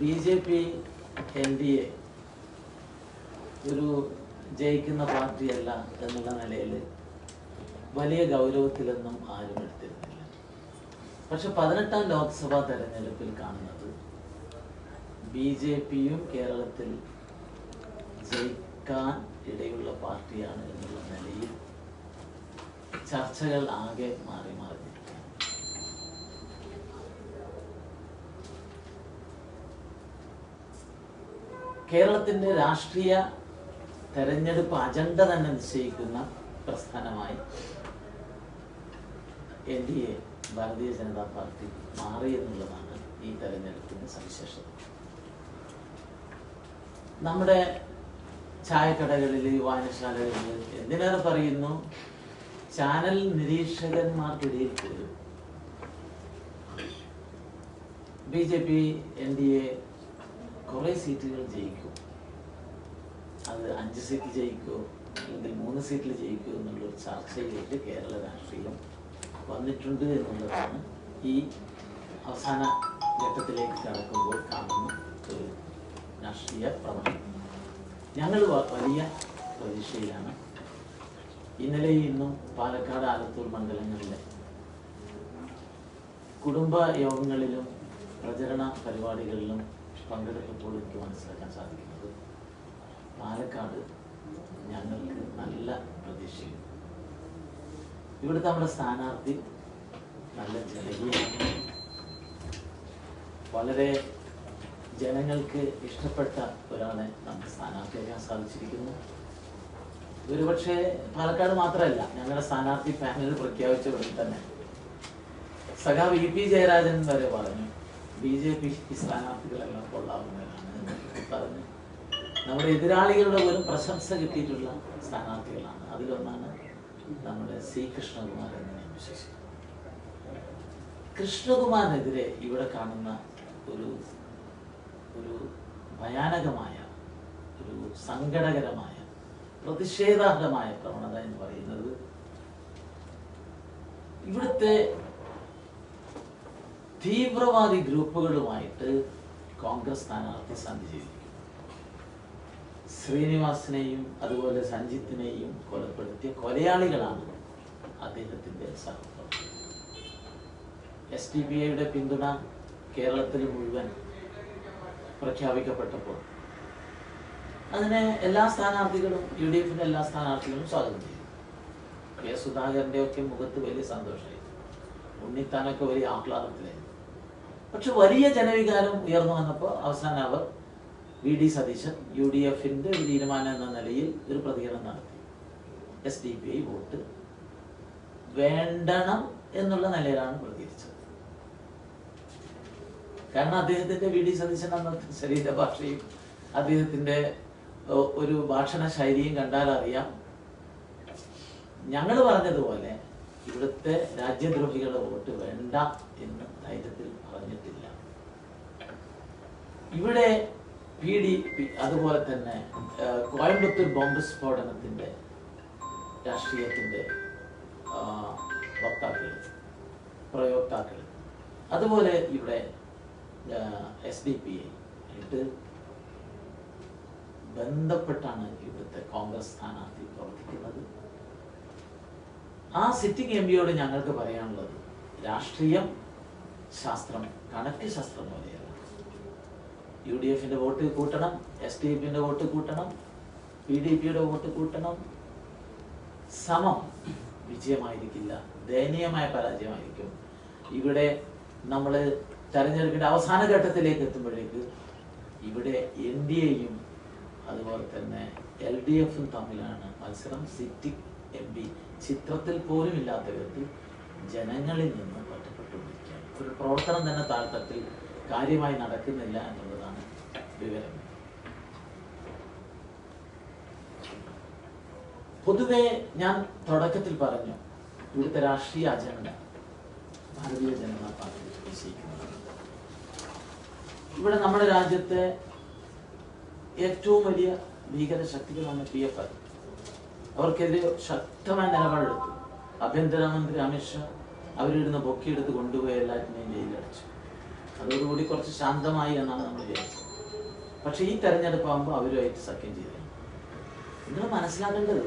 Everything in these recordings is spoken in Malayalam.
B J P N D A ഒരു ജയിക്കുന്ന പാർട്ടിയല്ല എന്നുള്ള നിലയിൽ വലിയ ഗൗരവത്തിലൊന്നും ആരും എടുത്തിരുന്നില്ല. പക്ഷെ പതിനെട്ടാം ലോക്സഭാ തെരഞ്ഞെടുപ്പിൽ കാണുന്നത് ബി ജെ പിയും കേരളത്തിൽ ജയിക്കാൻ ഇടയുള്ള പാർട്ടിയാണ് എന്നുള്ള നിലയിൽ ചർച്ചകൾ ആകെ മാറി മറിഞ്ഞിരിക്കുകയാണ് കേരളത്തിന്റെ രാഷ്ട്രീയ തെരഞ്ഞെടുപ്പ് അജണ്ട തന്നെ നിശ്ചയിക്കുന്ന പ്രസ്ഥാനമായി N D A Bharatiya Janata party മാറി എന്നുള്ളതാണ് ഈ തെരഞ്ഞെടുപ്പിന്റെ സവിശേഷത. നമ്മുടെ ചായക്കടകളിൽ വായനശാലകളിൽ എന്തിനേറെ പറയുന്നു? ചാനൽ നിരീക്ഷകന്മാർക്കിടയിൽ പോലും B J P N D A കുറെ സീറ്റുകൾ ജയിക്കും. അത് അഞ്ച് സീറ്റ് ജയിക്കുമോ അല്ലെങ്കിൽ മൂന്ന് സീറ്റിൽ ജയിക്കുമോ എന്നുള്ളൊരു ചർച്ചയിലേക്ക് കേരള രാഷ്ട്രീയം വന്നിട്ടുണ്ട് എന്നുള്ളതാണ് ഈ അവസാന ഘട്ടത്തിലേക്ക് കടക്കുമ്പോൾ കാണുന്ന ഒരു രാഷ്ട്രീയ പ്രവണത. ഞങ്ങൾ വലിയ പ്രതീക്ഷയിലാണ്. ഇന്നലെ ഇന്നും പാലക്കാട് ആലത്തൂർ മണ്ഡലങ്ങളിലെ കുടുംബ യോഗങ്ങളിലും പ്രചരണ പരിപാടികളിലും പങ്കെടുത്തപ്പോൾ എനിക്ക് മനസ്സിലാക്കാൻ സാധിക്കുന്നത് പാലക്കാട് ഞങ്ങൾക്ക് നല്ല പ്രതീക്ഷയുണ്ട്. ഇവിടുത്തെ നമ്മുടെ സ്ഥാനാർത്ഥി നല്ല ജനകീയമാണ്. വളരെ ജനങ്ങൾക്ക് ഇഷ്ടപ്പെട്ട ഒരാളെ നമുക്ക് സ്ഥാനാർത്ഥിയാക്കാൻ സാധിച്ചിരിക്കുന്നു. ഒരുപക്ഷെ പാലക്കാട് മാത്രമല്ല ഞങ്ങളുടെ സ്ഥാനാർത്ഥി പാനൽ പ്രഖ്യാപിച്ച ഉടൻ തന്നെ. സഖാവ് ഇ പി ജയരാജൻ വരെ പറഞ്ഞു ബി ജെ പി സ്ഥാനാർത്ഥികളെല്ലാം കൊള്ളാവുന്നവരാണ് പറഞ്ഞ് നമ്മുടെ എതിരാളികളുടെ പോലും പ്രശംസ കിട്ടിയിട്ടുള്ള സ്ഥാനാർത്ഥികളാണ്. അതിലൊന്നാണ് നമ്മുടെ സി കൃഷ്ണകുമാർ എന്ന് ഞാൻ വിശ്വസിക്കുന്നു. കൃഷ്ണകുമാറിനെതിരെ ഇവിടെ കാണുന്ന ഒരു ഒരു ഭയാനകമായ ഒരു സങ്കടകരമായ പ്രതിഷേധാർഹമായ പ്രവണത എന്ന് പറയുന്നത് ഇവിടുത്തെ തീവ്രവാദി ഗ്രൂപ്പുകളുമായിട്ട് കോൺഗ്രസ് സ്ഥാനാർത്ഥി സന്ധി ചെയ്തിരിക്കുന്നു ശ്രീനിവാസിനെയും അതുപോലെ സഞ്ജിത്തിനെയും കൊലപ്പെടുത്തിയ കൊലയാളികളാണ് അദ്ദേഹത്തിന്റെ സഹപ്രവർത്തകർ. എസ് ഡി പി ഐയുടെ പിന്തുണ കേരളത്തിൽ മുഴുവൻ പ്രഖ്യാപിക്കപ്പെട്ടപ്പോൾ അതിനെ എല്ലാ സ്ഥാനാർത്ഥികളും യു ഡി എഫിന്റെ എല്ലാ സ്ഥാനാർത്ഥികളും സ്വാഗതം ചെയ്തു. കെ സുധാകരന്റെ ഒക്കെ മുഖത്ത് വലിയ സന്തോഷമായി. ഉണ്ണിത്താനൊക്കെ വലിയ ആഹ്ലാദത്തിലായിരുന്നു. പക്ഷെ വലിയ ജനവികാരം ഉയർന്നു വന്നപ്പോൾ അവസാനം അവർ V D Satheesan U D എഫിന്റെ ഒരു തീരുമാനം എന്ന നിലയിൽ ഒരു പ്രതികരണം നടത്തി. S D P I vote വേണ്ടണം എന്നുള്ള നിലയിലാണ് പ്രതികരിച്ചത്. കാരണം അദ്ദേഹത്തിന്റെ വി ഡി സതീശൻ അന്നത്തെ ശരീരഭാഷയും അദ്ദേഹത്തിന്റെ ഒരു ഭാഷണ ശൈലിയും കണ്ടാൽ അറിയാം. ഞങ്ങൾ പറഞ്ഞതുപോലെ ഇവിടുത്തെ രാജ്യദ്രോഹികളുടെ വോട്ട് വേണ്ട എന്ന് ധൈര്യത്തിൽ ഇവിടെ പി ഡി പി അതുപോലെ തന്നെ കോയമ്പത്തൂർ ബോംബ് സ്ഫോടനത്തിന്റെ രാഷ്ട്രീയത്തിന്റെ വക്താക്കൾ പ്രയോക്താക്കൾ അതുപോലെ ഇവിടെ എസ് ഡി പി ആയിട്ട് ബന്ധപ്പെട്ടാണ് ഇവിടുത്തെ കോൺഗ്രസ് സ്ഥാനാർത്ഥി പ്രവർത്തിക്കുന്നത്. ആ സിറ്റിംഗ് എം പിയോട് ഞങ്ങൾക്ക് പറയാനുള്ളത് രാഷ്ട്രീയം ശാസ്ത്രം കണക്ക് ശാസ്ത്രം പോലെയല്ല. യു ഡി എഫിന്റെ വോട്ട് കൂട്ടണം എസ് ഡി എഫിന്റെ വോട്ട് കൂട്ടണം പി ഡി പിയുടെ വോട്ട് കൂട്ടണം. സമം വിജയമായിരിക്കില്ല. ദയനീയമായ പരാജയമായിരിക്കും. ഇവിടെ നമ്മൾ തെരഞ്ഞെടുപ്പിന്റെ അവസാന ഘട്ടത്തിലേക്ക് എത്തുമ്പോഴേക്ക് ഇവിടെ എൻ ഡി എയും അതുപോലെ തന്നെ എൽ ഡി എഫും തമ്മിലാണ് മത്സരം. സിറ്റി എം പി ചിത്രത്തിൽ പോലും ഇല്ലാത്ത വിധത്തിൽ ജനങ്ങളിൽ നിന്ന് ഒറ്റപ്പെട്ടുകൊണ്ടിരിക്കുകയാണ്. ഒരു പ്രവർത്തനം തന്നെ താഴ്ത്തത്തിൽ കാര്യമായി നടക്കുന്നില്ല എന്നുള്ളതാണ് വിവരം. പൊതുവെ ഞാൻ തുടക്കത്തിൽ പറഞ്ഞു ഇവിടുത്തെ രാഷ്ട്രീയ അജണ്ട ഭാരതീയ ജനതാ പാർട്ടി നിശ്ചയിക്കുന്നതാണ് ഇവിടെ നമ്മുടെ രാജ്യത്തെ ഏറ്റവും വലിയ ഭീകര ശക്തികളാണ് പി എഫ് ഐ അവർക്കെതിരെ ശക്തമായ നിലപാടെടുത്തു. ആഭ്യന്തരമന്ത്രി അമിത്ഷാ അവരിടുന്ന പൊക്കിയെടുത്ത് കൊണ്ടുപോയി എല്ലാറ്റിനെയും ജയിലടച്ചു അതോടുകൂടി കുറച്ച് ശാന്തമായി എന്നാണ് നമ്മൾ വിചാരിച്ചത്. പക്ഷെ ഈ തെരഞ്ഞെടുപ്പാകുമ്പോൾ അവരുമായിട്ട് സഖ്യം ചെയ്തു നിങ്ങൾ മനസ്സിലാക്കേണ്ടത്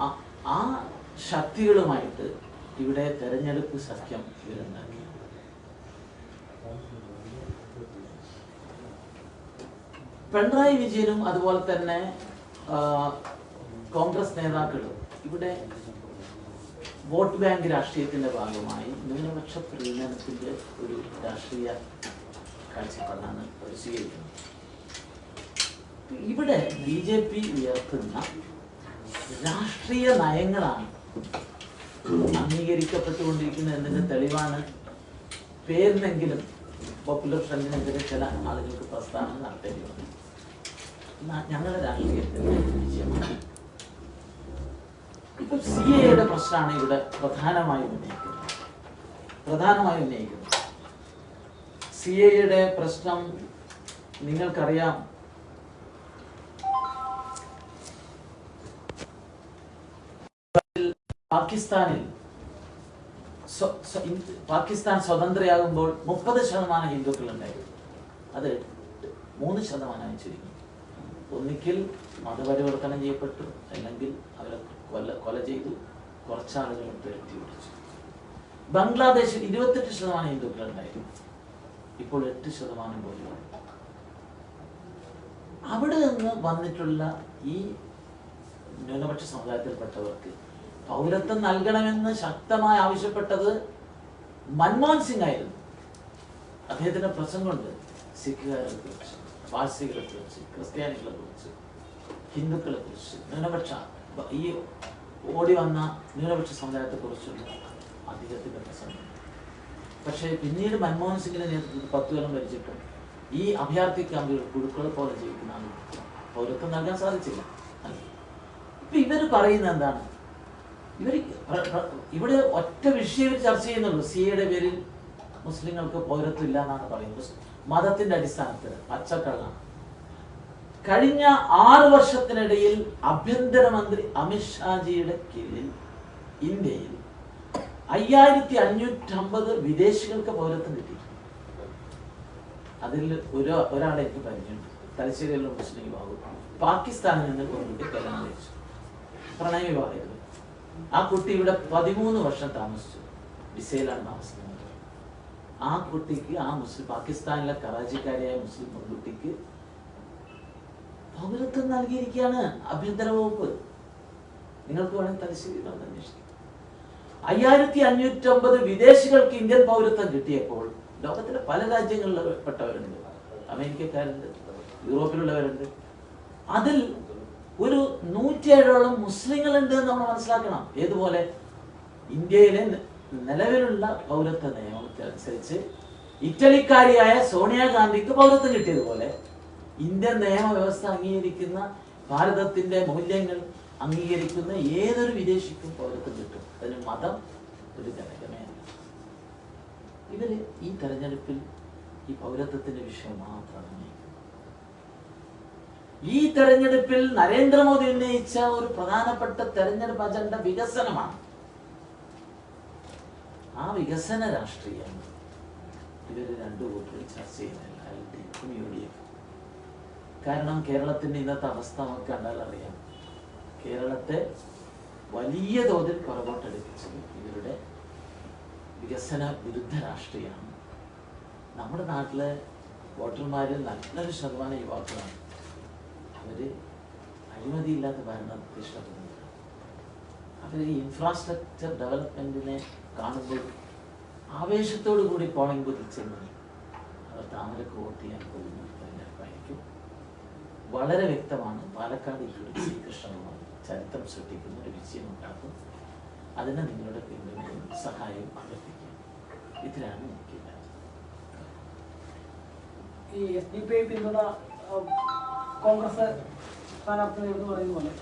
ആ- ശക്തികളുമായിട്ട് ഇവിടെ തെരഞ്ഞെടുപ്പ് സഖ്യം ഇവരുണ്ടാക്കി. പിണറായി വിജയനും അതുപോലെ തന്നെ കോൺഗ്രസ് നേതാക്കളും ഇവിടെ വോട്ട് ബാങ്ക് രാഷ്ട്രീയത്തിന്റെ ഭാഗമായി ന്യൂനപക്ഷ പ്രീണനത്തിന്റെ ഒരു രാഷ്ട്രീയ കാഴ്ചപ്പാടാണ് അവർ സ്വീകരിക്കുന്നത് ഇവിടെ ബി ജെ പി ഉയർത്തുന്ന രാഷ്ട്രീയ നയങ്ങളാണ് അംഗീകരിക്കപ്പെട്ടുകൊണ്ടിരിക്കുന്ന എന്നതിന്റെ തെളിവാണ്? പേരിനെങ്കിലും പോപ്പുലർ ഫ്രണ്ടിനെതിരെ ചില ആളുകൾക്ക് പ്രസ്താവന നടത്തേണ്ടി വന്നു. ഞങ്ങളുടെ രാഷ്ട്രീയത്തിന്റെ വിജയമാണ്. ഇപ്പൊ സി എയുടെ പ്രശ്നമാണ് ഇവിടെ പ്രധാനമായും ഉന്നയിക്കുന്നത്. പ്രധാനമായും ഉന്നയിക്കുന്നത് സി എയുടെ പ്രശ്നം നിങ്ങൾക്കറിയാം. പാകിസ്ഥാനിൽ പാകിസ്ഥാൻ സ്വതന്ത്രയാകുമ്പോൾ മുപ്പത് ശതമാനം ഹിന്ദുക്കൾ ഉണ്ടായിരുന്നു അത് മൂന്ന് ശതമാനമായി ചുരുങ്ങി. ഒന്നിക്കിൽ മതപരിവർത്തനം ചെയ്യപ്പെട്ടു. അല്ലെങ്കിൽ അവരെ കൊല കൊല ചെയ്തു. കുറച്ചാളുകൾ പെരുത്തി പിടിച്ചു ബംഗ്ലാദേശിൽ ഇരുപത്തെട്ട് ശതമാനം ഹിന്ദുക്കൾ ഉണ്ടായിരുന്നു ഇപ്പോൾ എട്ട് ശതമാനം പോലും അവിടെ നിന്ന് വന്നിട്ടുള്ള ഈ ന്യൂനപക്ഷ സമുദായത്തിൽപ്പെട്ടവർക്ക് പൗരത്വം നൽകണമെന്ന് ശക്തമായി ആവശ്യപ്പെട്ടത് മൻമോഹൻ സിംഗ് ആയിരുന്നു. അദ്ദേഹത്തിന്റെ പ്രസംഗമുണ്ട് സിഖുകാരെ കുറിച്ച് പാഴ്സികളെ കുറിച്ച് ക്രിസ്ത്യാനികളെ കുറിച്ച് ഹിന്ദുക്കളെ കുറിച്ച് ന്യൂനപക്ഷ ഈ ഓടി വന്ന ന്യൂനപക്ഷ സമുദായത്തെ കുറിച്ചുള്ള അദ്ദേഹത്തിന്റെ പ്രസംഗം. പക്ഷേ പിന്നീട് മൻമോഹൻ സിംഗിന്റെ നേതൃത്വത്തിൽ പത്ത് കൊല്ലം ഭരിച്ചിട്ടും ഈ അഭയാർത്ഥി ക്യാമ്പുകൾ കുഴുക്കളെ പോലെ ജീവിക്കുന്ന ആളുകൾ പൗരത്വം നൽകാൻ സാധിച്ചില്ല. ഇപ്പൊ ഇവർ പറയുന്ന എന്താണ്? ഇവർ ഇവിടെ ഒറ്റ വിഷയം ചർച്ച ചെയ്യുന്നുള്ളൂ. സി എയുടെ പേരിൽ മുസ്ലിങ്ങൾക്ക് പൗരത്വം ഇല്ല എന്നാണ് പറയുന്നത്. മതത്തിന്റെ അടിസ്ഥാനത്തിൽ പച്ചക്കള്ളാണ്. കഴിഞ്ഞ ആറ് വർഷത്തിനിടയിൽ ആഭ്യന്തരമന്ത്രി അമിത്ഷാജിയുടെ കീഴിൽ ഇന്ത്യയിൽ അയ്യായിരത്തി അഞ്ഞൂറ്റമ്പത് വിദേശികൾക്ക് പൗരത്വം കിട്ടി അതിൽ ഒരു ഒരാളെ എനിക്ക് പരിചയമുണ്ട്. തലശ്ശേരിയിലുള്ള മുസ്ലിം യുവാവ് പാകിസ്ഥാനിൽ നിന്ന് കൊണ്ടുപോയി കല്യാണം കഴിച്ചു. പ്രണയ വിവാഹമായിരുന്നു. ആ കുട്ടി ഇവിടെ പതിമൂന്ന് വർഷം താമസിച്ചു. വിസയിലാണ് താമസിക്കുന്നത്. ആ കുട്ടിക്ക് ആ മുസ്ലിം പാകിസ്ഥാനിലെ കറാച്ചിക്കാരിയായ മുസ്ലിം പെൺകുട്ടിക്ക് പൗരത്വം നൽകിയിരിക്കുകയാണ് ആഭ്യന്തര വകുപ്പ്. നിങ്ങൾക്ക് വേണമെങ്കിൽ തലശ്ശേരി അന്വേഷിക്കാം. അയ്യായിരത്തി അഞ്ഞൂറ്റമ്പത് വിദേശികൾക്ക് ഇന്ത്യൻ പൗരത്വം കിട്ടിയപ്പോൾ ലോകത്തിലെ പല രാജ്യങ്ങളിൽ പെട്ടവരുണ്ട് അമേരിക്കക്കാരുണ്ട് യൂറോപ്പിലുള്ളവരുണ്ട്. അതിൽ ഒരു നൂറ്റിയേഴോളം മുസ്ലിങ്ങളുണ്ട് എന്ന് നമ്മൾ മനസ്സിലാക്കണം. ഏതുപോലെ? ഇന്ത്യയിലെ നിലവിലുള്ള പൗരത്വ നിയമത്തിനനുസരിച്ച് ഇറ്റലിക്കാരിയായ സോണിയാഗാന്ധിക്ക് പൗരത്വം കിട്ടിയതുപോലെ ഇന്ത്യൻ നിയമവ്യവസ്ഥ അംഗീകരിക്കുന്ന ഭാരതത്തിന്റെ മൂല്യങ്ങൾ അംഗീകരിക്കുന്ന ഏതൊരു വിദേശിക്കും പൗരത്വം കിട്ടും. അതിന് മതം ഒരു ഘടകമേ അല്ല. ഇവർ ഈ തെരഞ്ഞെടുപ്പിൽ ഈ പൗരത്വത്തിന്റെ വിഷയം മാത്രമാണ് ഈ തെരഞ്ഞെടുപ്പിൽ നരേന്ദ്രമോദി ഉന്നയിച്ച ഒരു പ്രധാനപ്പെട്ട തെരഞ്ഞെടുപ്പ് അജണ്ട വികസനമാണ്. ആ വികസന രാഷ്ട്രീയം ഇവർ രണ്ടു കൂട്ടരും ചർച്ച ചെയ്യുന്നില്ല കാരണം കേരളത്തിന്റെ ഇന്നത്തെ അവസ്ഥ നമുക്ക് കണ്ടാൽ അറിയാം കേരളത്തെ വലിയ തോതിൽ പുറകോട്ടെടുപ്പിച്ചത് ഇവരുടെ വികസന വിരുദ്ധ രാഷ്ട്രീയമാണ്. നമ്മുടെ നാട്ടിലെ വോട്ടർമാരിൽ നല്ലൊരു ശതമാനം യുവാക്കളാണ്. അവർ അഴിമതിയില്ലാത്ത ഭരണത്തെ ഇഷ്ടപ്പെടുന്നില്ല അവർ ഇൻഫ്രാസ്ട്രക്ചർ ഡെവലപ്മെന്റിനെ കാണുമ്പോൾ ആവേശത്തോടു കൂടി പോളിംഗ് ബൂത്തിൽ അവർ താമരക്ക് വോട്ട് ചെയ്യാൻ പോകുന്ന വളരെ വ്യക്തമാണ്. പാലക്കാട് ഇക്കുറി സി കൃഷ്ണകുമാർ ചരിത്രം സൃഷ്ടിക്കുന്ന ഒരു വിജയം ഉണ്ടാക്കും. അതിന് നിങ്ങളുടെ പിന്തുണയും സഹായവും അഭ്യർത്ഥിക്കും. ഇതിലാണ് എനിക്ക് ഈ എസ് ഡി പി ഐ പിന്തുണ കോൺഗ്രസ് സ്ഥാനാർത്ഥി നേതൃത്വം പറയുന്ന പോലെ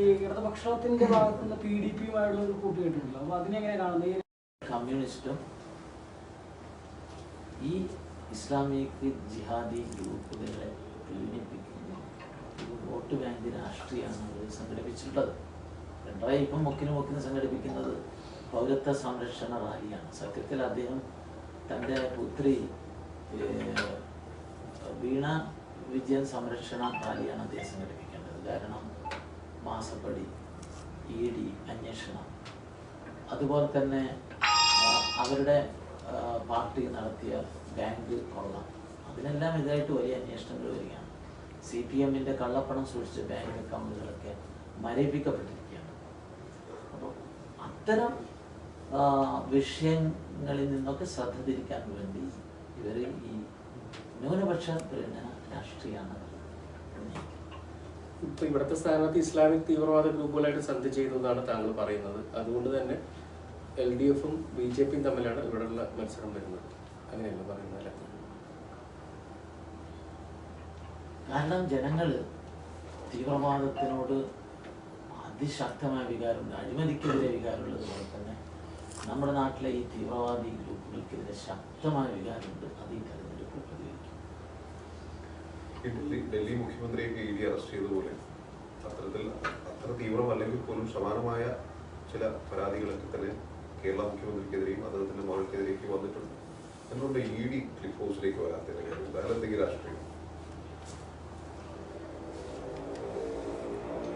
ഈ ഇടതുപക്ഷത്തിന്റെ ഭാഗത്തു നിന്ന് പി ഡി പിയുമായുള്ള ഒരു കൂട്ടുകെട്ടുണ്ടല്ലോ അപ്പൊ അതിനെങ്ങനെ കാണുന്നത് കമ്മ്യൂണിസ്റ്റും ഈ ഇസ്ലാമിക് ജിഹാദി ഗ്രൂപ്പുകളെ ഇത് വോട്ട് ബാങ്ക് രാഷ്ട്രീയമാണ് സംഘടിപ്പിച്ചിട്ടുള്ളത്. പിണറായി ഇപ്പം മുക്കിന് മുക്കിന് സംഘടിപ്പിക്കുന്നത് പൗരത്വ സംരക്ഷണ റാലിയാണ്. സത്യത്തിൽ അദ്ദേഹം തന്റെ പുത്രി വീണ വിജയൻ സംരക്ഷണ റാലിയാണ് അദ്ദേഹം സംഘടിപ്പിക്കേണ്ടത്. കാരണം മാസപ്പടി ഇ ഡി അന്വേഷണം. അതുപോലെ തന്നെ അവരുടെ പാർട്ടി നടത്തിയ ബാങ്ക് കൊള്ള. അതിനെല്ലാം ഇതായിട്ട് വലിയ അന്വേഷണങ്ങൾ വരികയാണ്. സി പി എമ്മിന്റെ കള്ളപ്പണം സൂക്ഷിച്ച ബാങ്ക് അക്കൗണ്ടുകളൊക്കെ മരവിപ്പിക്കപ്പെട്ടിരിക്കുകയാണ് അപ്പോൾ അത്തരം വിഷയങ്ങളിൽ നിന്നൊക്കെ ശ്രദ്ധ തിരിക്കാൻ വേണ്ടി ഇവർ ഈ ന്യൂനപക്ഷ പ്രീണന രാഷ്ട്രീയമാണ് ഇപ്പൊ ഇവിടുത്തെ സ്ഥാനത്ത് ഇസ്ലാമിക് തീവ്രവാദ ഗ്രൂപ്പുകളായിട്ട് സന്ധി ചെയ്തു എന്നാണ് താങ്കൾ പറയുന്നത്. അതുകൊണ്ട് തന്നെ എൽ ഡി എഫും ബി ജെ പിയും തമ്മിലാണ് ഇവിടെയുള്ള മത്സരം വരുന്നത്. അങ്ങനെയല്ല പറയുന്നത് അല്ലേ കാരണം ജനങ്ങൾ തീവ്രവാദത്തിനോട് അതിശക്തമായ വികാരമുണ്ട് അഴിമതിക്കെതിരെ വികാരമുള്ളത് പോലെ തന്നെ നമ്മുടെ നാട്ടിലെ ഈ തീവ്രവാദി ഗ്രൂപ്പുകൾക്കെതിരെ ശക്തമായ വികാരമുണ്ട്. അത് ഈ തെരഞ്ഞെടുപ്പ് പ്രതികരിക്കും. ഡൽഹി മുഖ്യമന്ത്രിയൊക്കെ ഇ ഡി അറസ്റ്റ് ചെയ്തതുപോലെ അത്തരത്തിൽ അത്ര തീവ്രമല്ലെങ്കിൽ പോലും സമാനമായ ചില പരാതികളൊക്കെ തന്നെ കേരള മുഖ്യമന്ത്രിക്കെതിരെയും അദ്ദേഹത്തിന്റെ മകൾക്കെതിരെയൊക്കെ വന്നിട്ടുണ്ട്. എന്തുകൊണ്ട് ഇ ഡി ക്ലിഫ് ഹൗസിലേക്ക് വരാത്തതിന്റെ രാഷ്ട്രീയം?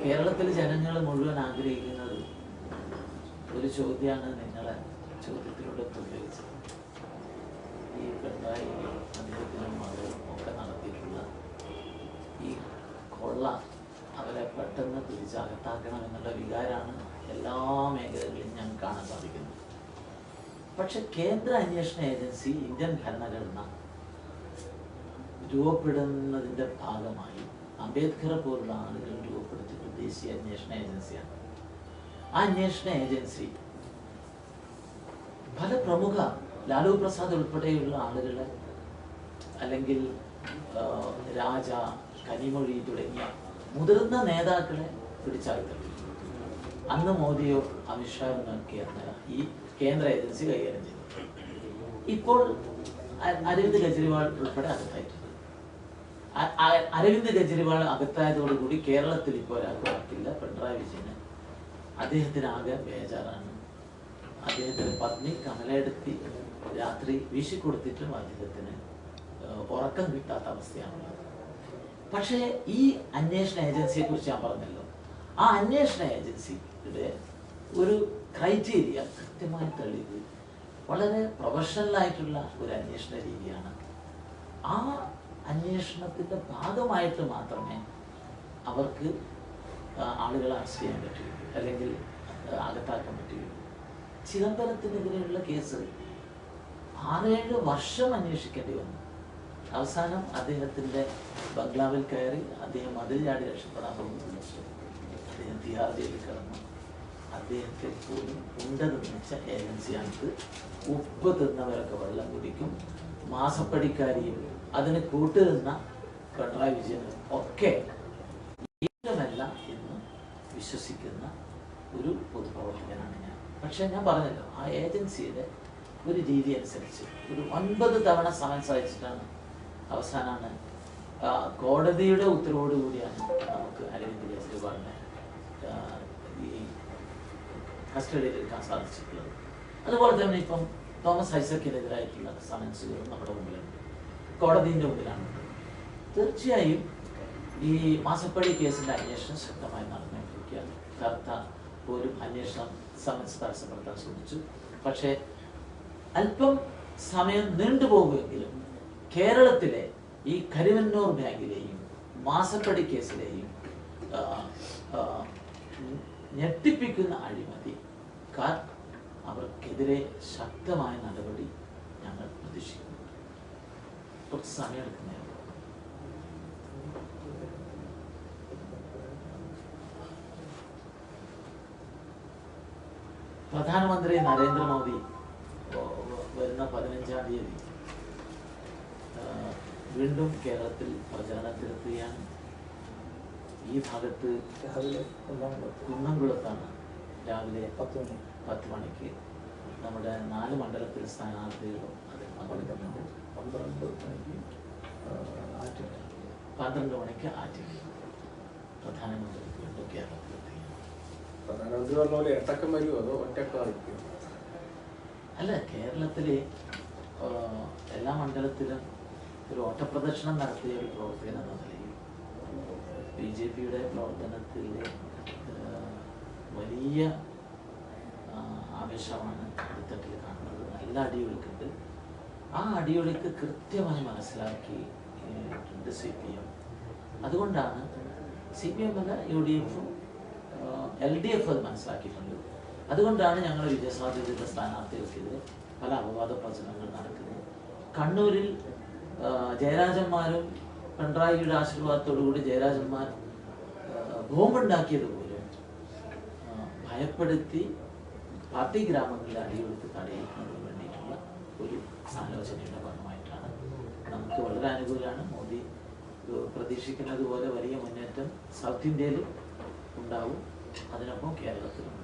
കേരളത്തിലെ ജനങ്ങൾ മുഴുവൻ ആഗ്രഹിക്കുന്നത് ഒരു ചോദ്യമാണ് നിങ്ങളെ ചോദ്യത്തിലൂടെ പ്രതികരിച്ചത് ഈ പിണറായി അദ്ദേഹത്തിനും മകളും ഒക്കെ നടത്തിയിട്ടുള്ള ഈ കൊള്ള അവരെ പെട്ടെന്ന് തിരിച്ചകത്താക്കണം എന്നുള്ള വികാരമാണ് എല്ലാ മേഖലകളിലും ഞാൻ കാണാൻ സാധിക്കുന്നത്. പക്ഷെ കേന്ദ്ര അന്വേഷണ ഏജൻസി ഇന്ത്യൻ ഭരണഘടന രൂപപ്പെടുന്നതിന്റെ ഭാഗമായി അംബേദ്കറെ പോലുള്ള ആളുകൾ ദേശീയ അന്വേഷണ ഏജൻസിയാണ് ആ അന്വേഷണ ഏജൻസി പല പ്രമുഖ ലാലു പ്രസാദ് ഉൾപ്പെടെയുള്ള ആളുകളെ അല്ലെങ്കിൽ രാജ കനിമൊഴി തുടങ്ങിയ മുതിർന്ന നേതാക്കളെ പിടിച്ചാൽ അന്ന് മോദിയോ അമിത്ഷായോ നോക്കിയാണ് ഈ കേന്ദ്ര ഏജൻസി കൈകാര്യം ചെയ്തു ഇപ്പോൾ അരവിന്ദ് കെജ്രിവാൾ ഉൾപ്പെടെ അകത്തായിട്ടുണ്ട്. അ- അ- അരവിന്ദ് കെജ്രിവാൾ അകത്തായതോടുകൂടി കേരളത്തിൽ ഇപ്പോൾ ഒരാൾക്ക് വർക്കില്ല പിണറായി വിജയന് അദ്ദേഹത്തിന് ആകെ ബേജാറാണ്. അദ്ദേഹത്തിന്റെ പത്നി കമലയെടുത്തി രാത്രി വീശിക്കൊടുത്തിട്ടും അദ്ദേഹത്തിന് ഉറക്കം കിട്ടാത്ത അവസ്ഥയാണുള്ളത്. പക്ഷേ ഈ അന്വേഷണ ഏജൻസിയെ കുറിച്ച് ഞാൻ പറഞ്ഞല്ലോ. ആ അന്വേഷണ ഏജൻസിയുടെ ഒരു ക്രൈറ്റീരിയ കൃത്യമായി തെളിവ് വളരെ പ്രൊഫഷണലായിട്ടുള്ള ഒരു അന്വേഷണ രീതിയാണ്. ആ അന്വേഷണത്തിന്റെ ഭാഗമായിട്ട് മാത്രമേ അവർക്ക് ആളുകളെ അറസ്റ്റ് ചെയ്യാൻ പറ്റുകയുള്ളൂ. അല്ലെങ്കിൽ അകത്താക്കാൻ പറ്റുകയുള്ളൂ. ചിദംബരത്തിനെതിരെയുള്ള കേസ് ആറേഴ് വർഷം അന്വേഷിക്കേണ്ടി വന്നു. അവസാനം അദ്ദേഹത്തിന്റെ ബംഗ്ലാവിൽ കയറി അദ്ദേഹം അതിൽ ചാടി രക്ഷപ്പെടാൻ പോകുന്നു അദ്ദേഹം തിഹാർ ജയിലിൽ കിടന്നു. അദ്ദേഹത്തെ പോലും ഉണ്ടെന്ന് നിർമ്മിച്ച ഏജൻസിയാണിത്. ഉപ്പ് തിന്നവരൊക്കെ വെള്ളം കുടിക്കും. മാസപ്പടിക്കാരിയും അതിന് കൂട്ടുനിന്ന പിണറായി വിജയനും ഒക്കെ ഏകമല്ല എന്ന് വിശ്വസിക്കുന്ന ഒരു പൊതുപ്രവർത്തകനാണ് ഞാൻ. പക്ഷെ ഞാൻ പറഞ്ഞല്ലോ ആ ഏജൻസിയുടെ ഒരു രീതി അനുസരിച്ച് ഒരു ഒൻപത് തവണ സമയം സാധിച്ചിട്ടാണ് അവസാനമാണ് കോടതിയുടെ ഉത്തരവോട് കൂടിയാണ് നമുക്ക് അരവിന്ദ് കെജ്രിവാളിനെ ഈ കസ്റ്റഡിയിൽ എടുക്കാൻ സാധിച്ചിട്ടുള്ളത്. അതുപോലെ തന്നെ ഇപ്പം തോമസ് ഐസക്കിനെതിരായിട്ടുള്ള സമൻസുകളും നമ്മുടെ മുമ്പിലുണ്ട്. കോടതിന്റെ മുമ്പിലാണ്. തീർച്ചയായും ഈ മാസപ്പടി കേസിന്റെ അന്വേഷണം ശക്തമായി നടന്നുകൊണ്ടിരിക്കുകയാണ്. കർത്ത പോലും അന്വേഷണം സമൻസ് തടസ്സപ്പെടുത്താൻ ശ്രമിച്ചു. പക്ഷേ അല്പം സമയം നീണ്ടുപോകുമെങ്കിലും കേരളത്തിലെ ഈ കരിവന്നൂർ ബാങ്കിലെയും മാസപ്പടി കേസിലെയും ഞെട്ടിപ്പിക്കുന്ന അഴിമതി കാർ അഴിമതിക്കാർ അവർക്കെതിരെ ശക്തമായ നടപടി ഞങ്ങൾ പ്രതീക്ഷിക്കുന്നു. കുറച്ച് സമയമെടുക്കുന്നേ ഉള്ളൂ. പ്രധാനമന്ത്രി നരേന്ദ്രമോദി. വരുന്ന പതിനഞ്ചാം തീയതി. വീണ്ടും കേരളത്തിൽ പ്രചരണത്തിലെത്തുകയാണ് ഈ ഭാഗത്ത് രാവിലെ കുന്നംകുളത്ത് കുന്നംകുളത്താണ് രാവിലെ പത്ത് മണി. പത്ത് മണിക്ക്. നമ്മുടെ നാല് മണ്ഡലത്തിൽ സ്ഥാനാർത്ഥികളും അതിൽ പങ്കെടുക്കുന്നുണ്ട് പന്ത്രണ്ട് മണിക്ക് ആറ്റിങ്ങൽ പന്ത്രണ്ട് മണിക്ക് ആറ്റിങ്ങൽ പ്രധാനമന്ത്രി വീണ്ടും കേരളത്തിലെത്തുകയാണ് പ്രധാനമന്ത്രി പറഞ്ഞ പോലെ ഇരട്ടക്കം വരുമോ അതോ ഒറ്റക്കം ആയിരിക്കും അല്ല കേരളത്തിലെ എല്ലാ മണ്ഡലത്തിലും ഒരു ഓട്ടപ്രദക്ഷിണം നടത്തിയ ഒരു പ്രവർത്തകൻ എന്ന നിലയിൽ ബി ജെ പിയുടെ പ്രവർത്തനത്തിൽ വലിയ ആവേശമാണ് അടുത്തട്ടിൽ കാണുന്നത്. നല്ല അടിയൊഴുക്കുണ്ട്. ആ അടിയൊഴുക്ക് കൃത്യമായി മനസ്സിലാക്കി സി പി എം. അതുകൊണ്ടാണ് സി പി എം അല്ല യു ഡി എഫും എൽ ഡി എഫ് അത് മനസ്സിലാക്കിയിട്ടുണ്ട്. അതുകൊണ്ടാണ് ഞങ്ങൾ വിജയസാധ്യതയുടെ സ്ഥാനാർത്ഥികൾക്കെതിരെ പല അപവാദ പ്രചരണങ്ങൾ നടക്കുന്നത്. കണ്ണൂരിൽ ജയരാജന്മാരും പിണറായിയുടെ ആശീർവാദത്തോടുകൂടി ജയരാജന്മാർ ബോംബുണ്ടാക്കിയതുപോലെ ഭയപ്പെടുത്തി പാർട്ടി ഗ്രാമങ്ങളിലെ അടിയൊഴുക്ക് തടയുന്നതിന് വേണ്ടിയിട്ടുള്ള ഒരു ആലോചനയുടെ ഭാഗമായിട്ടാണ് നമുക്ക് വളരെ അനുകൂലമാണ്. മോദി പ്രതീക്ഷിക്കുന്നത് പോലെ വലിയ മുന്നേറ്റം സൗത്ത് ഇന്ത്യയിൽ ഉണ്ടാവും. അതിനൊപ്പം കേരളത്തിലും